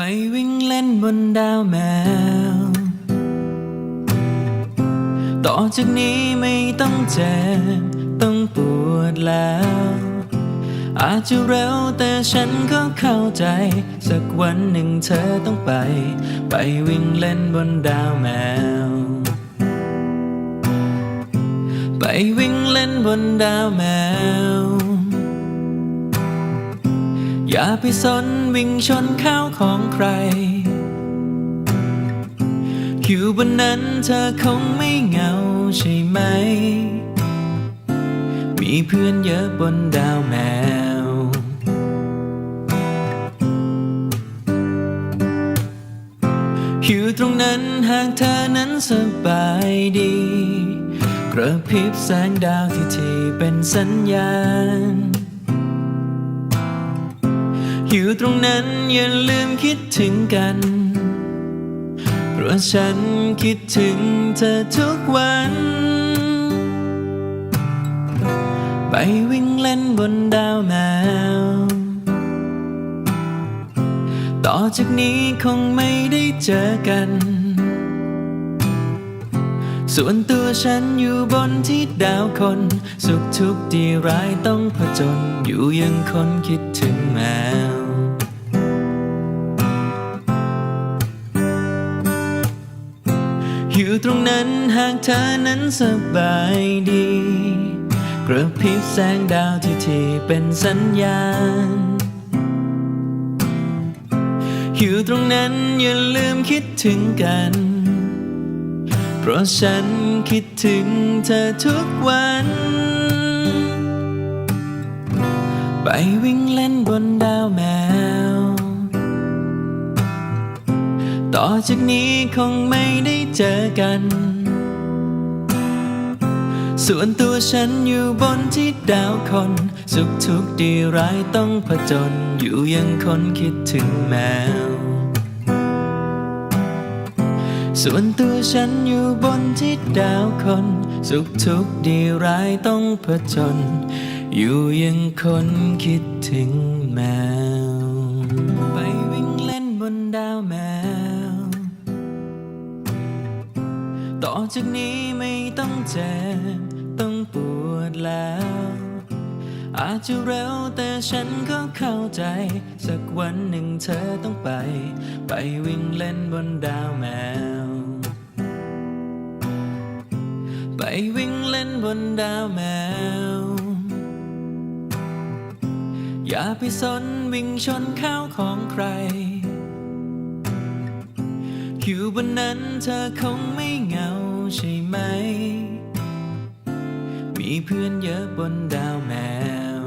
ไปวิ่งเล่นบนดาวแมว ต่อจากนี้ไม่ต้องเจ็บต้องปวดแล้ว อาจจะเร็วแต่ฉันก็เข้าใจ สักวันหนึ่งเธอต้องไป ไปวิ่งเล่นบนดาวแมว ไปวิ่งเล่นบนดาวแมว อย่าไปสนวิ่งชนข้าวของใคร อยู่บนนั้นเธอคงไม่เหงาใช่ไหม มีเพื่อนเยอะบนดาวแมว อยู่ตรงนั้นหากเธอนั้นสบายดี กระพริบแสงดาวที่ที่เป็นสัญญาณ อยู่ตรงนั้นอย่าลืมคิดถึงกัน เพราะฉันคิดถึงเธอทุกวัน ไปวิ่งเล่นบนดาวแมว ต่อจากนี้คงไม่ได้เจอกัน ส่วนตัวฉันอยู่บนที่ดาวคน สุขทุกข์ดีร้ายต้องผจญอยู่ยังคนคิดถึงแมวอยู่ตรงนั้นหากเธอนั้นสบายดี กระพริบแสงดาวที่ที่เป็นสัญญาณ อยู่ตรงนั้นอย่าลืมคิดถึงกัน เพราะฉันคิดถึงเธอทุกวัน ไปวิ่งเล่นบนดาวแมว ต่อจากนี้คงไม่ได้เจอกัน ส่วนตัวฉันอยู่บนที่ดาวคน สุขทุกข์ดีร้ายต้องผจญอยู่ยังคนคิดถึงแมว ส่วนตัวฉันอยู่บนที่ดาวคน สุขทุกข์ดีร้ายต้องผจญอยู่ยังคนคิดถึงแมว ไปวิ่งเล่นบนดาวแมว ต่อจากนี้ไม่ต้องเจ็บต้องปวดแล้ว อาจจะเร็วแต่ฉันก็เข้าใจ สักวันหนึ่งเธอต้องไป ไปวิ่งเล่นบนดาวแมว ไปวิ่งเล่นบนดาวแมว อย่าไปสนวิ่งชนข้าวของใคร อยู่บนนั้นเธอคงไม่เหงาใช่ไหม มีเพื่อนเยอะบนดาวแมว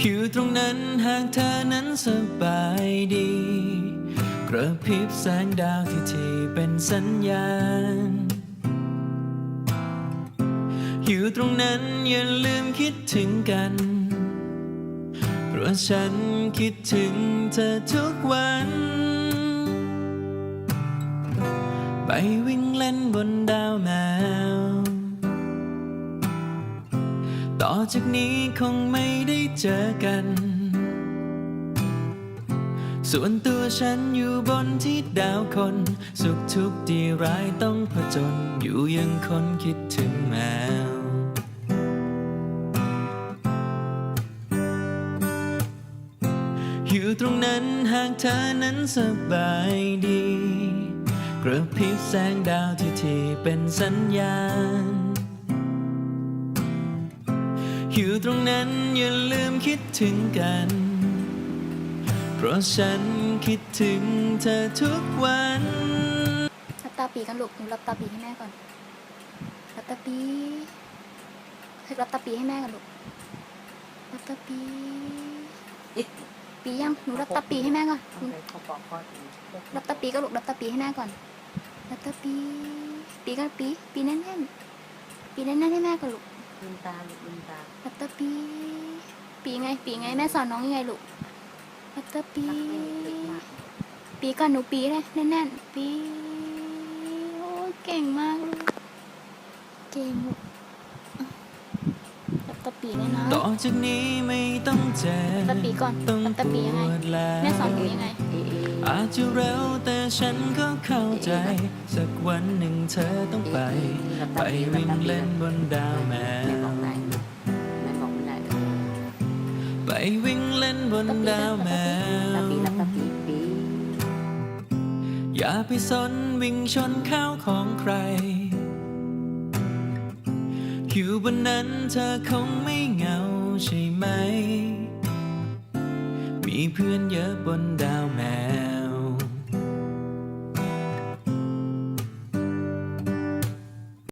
อยู่ตรงนั้นหากเธอนั้นสบายดี กระพริบแสงดาวที่ที่เป็นสัญญาณ อยู่ตรงนั้นอย่าลืมคิดถึงกัน เพราะฉันคิดถึงเธอทุกวัน ไปวิ่งเล่นบนดาวแมว ต่อจากนี้คงไม่ได้เจอกัน ส่วนตัวฉันอยู่บนที่ดาวคน สุขทุกข์ดีร้ายต้องผจญอยู่ยังคนคิดถึงแมวอยู่ตรงนั้นหากเธอนั้นสบายดี กระพริบแสงดาวที่ที่เป็นสัญญาณ อยู่ตรงนั้นอย่าลืมคิดถึงกัน เพราะฉันคิดถึงเธอทุกวัน รับตาปีกันลูกหนูรับตาปีให้แม่ก่อน รับตาปีให้รับตาปีให้แม่กันลูก รับตาปี ปียังหนูรับตาปีให้แม่ก่อนหนูเขาบอกข้อดีรับตาปีก็ลูกรับตาปีให้แม่ก่อน รับตาปี ปีกันปี ปีแน่นๆ ปีแน่นๆให้แม่ก่อนลูกลืมตาลูกลืมตารับตาปี ปีไง ปีไงแม่สอนน้องยังไงลูก รับตาปีรักให้ลึกมากปีก่อนหนูปีเลยแน่นๆ ปี โอ้ยเก่งมากลูกเก่งลูกรับตาปีปีเลยนะต่อจากนี้ไม่ต้องเจ็บรับตาปีก่อนต้องรับตาปปียังไงวดแล้วแม่สอนหนูยังไงเอเออาจจะเร็วแต่ฉันก็เข้าใจ สักวันหนึ่งเธอต้องไป ไปวิ่งเล่นบนดาวแมแม่บอกว ไปวิ่งเล่นบนดาวแมว อย่าไปสนวิ่งชนข้าวของใคร อยู่บนนั้นเธอคงไม่เหงาใช่ไหม มีเพื่อนเยอะบนดาว